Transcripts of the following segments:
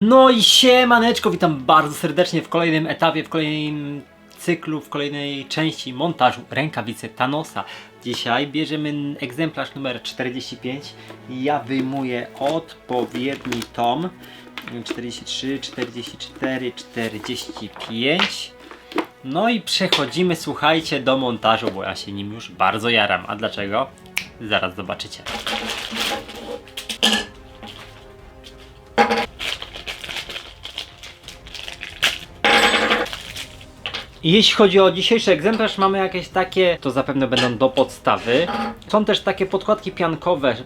No i siemaneczko, witam bardzo serdecznie w kolejnym etapie, w kolejnym cyklu, w kolejnej części montażu rękawicy Thanosa. Dzisiaj bierzemy egzemplarz numer 45. Ja wyjmuję odpowiedni tom 43, 44, 45. No i przechodzimy, słuchajcie, do montażu, bo ja się nim już bardzo jaram. A dlaczego? Zaraz zobaczycie. Jeśli chodzi o dzisiejszy egzemplarz, mamy jakieś takie, to zapewne będą do podstawy. Są też takie podkładki piankowe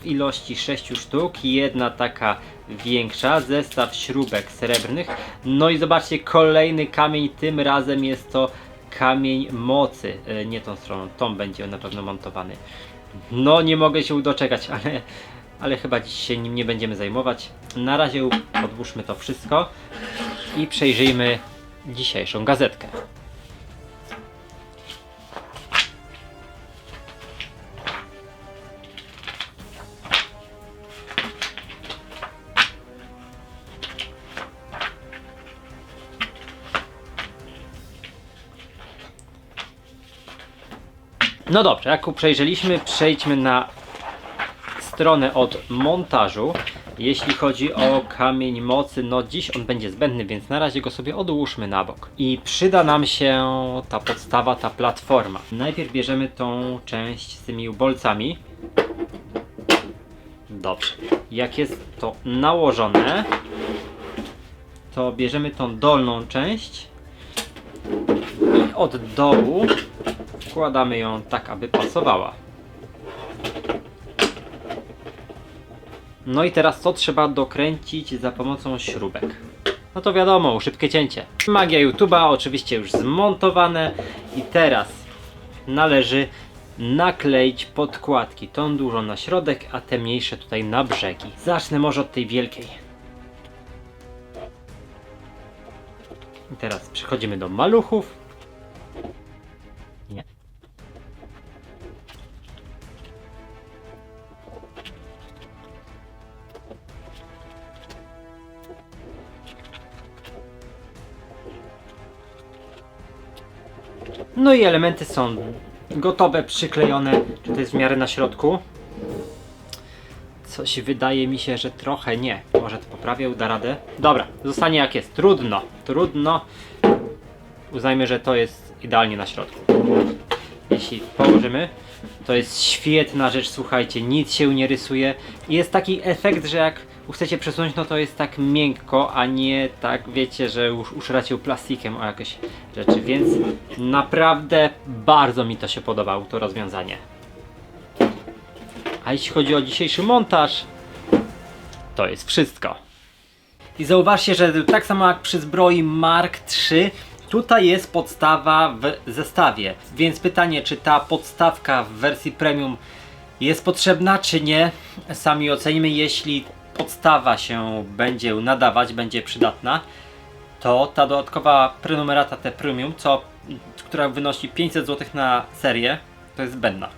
w ilości 6 sztuk, jedna taka większa, zestaw śrubek srebrnych. No i zobaczcie, kolejny kamień, tym razem jest to kamień mocy. E, Nie tą stroną, tą będzie na pewno montowany. No nie mogę się doczekać, ale, ale chyba dziś się nim nie będziemy zajmować. Na razie odłóżmy to wszystko i przejrzyjmy dzisiejszą gazetkę. No dobrze, jak przejrzeliśmy, przejdźmy na stronę od montażu. Jeśli chodzi o kamień mocy, no dziś on będzie zbędny, więc na razie go sobie odłóżmy na bok. I przyda nam się ta podstawa, ta platforma. Najpierw bierzemy tą część z tymi bolcami. Dobrze. Jak jest to nałożone, to bierzemy tą dolną część i od dołu wkładamy ją tak, aby pasowała. No i teraz co trzeba dokręcić za pomocą śrubek? No to wiadomo, szybkie cięcie. Magia YouTube'a oczywiście już zmontowane i teraz należy nakleić podkładki. Tą dużą na środek, a te mniejsze tutaj na brzegi. Zacznę może od tej wielkiej. I teraz przechodzimy do maluchów. No i elementy są gotowe, przyklejone. Czy to jest w miarę na środku? Coś wydaje mi się, że trochę nie. Może to poprawię, da radę. Dobra, zostanie jak jest. Trudno, trudno. Uznajmy, że to jest idealnie na środku. Jeśli położymy, to jest świetna rzecz, słuchajcie, nic się nie rysuje. Jest taki efekt, że jak chcecie przesunąć, no to jest tak miękko, a nie tak, wiecie, że już uszracie plastikiem o jakieś rzeczy, więc naprawdę bardzo mi to się podobało, to rozwiązanie. A jeśli chodzi o dzisiejszy montaż, to jest wszystko. I zauważcie, że tak samo jak przy zbroi Mark III, tutaj jest podstawa w zestawie. Więc pytanie, czy ta podstawka w wersji premium jest potrzebna, czy nie, sami ocenimy. Jeśli podstawa się będzie nadawać, będzie przydatna, to ta dodatkowa prenumerata te premium, co, która wynosi 500 zł na serię, to jest zbędna.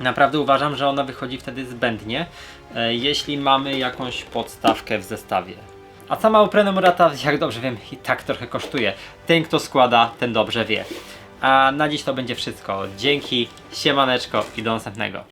Naprawdę uważam, że ona wychodzi wtedy zbędnie, e, jeśli mamy jakąś podstawkę w zestawie. A sama prenumerata, jak dobrze wiem, i tak trochę kosztuje. Ten, kto składa, ten dobrze wie. A na dziś to będzie wszystko. Dzięki, siemaneczko i do następnego.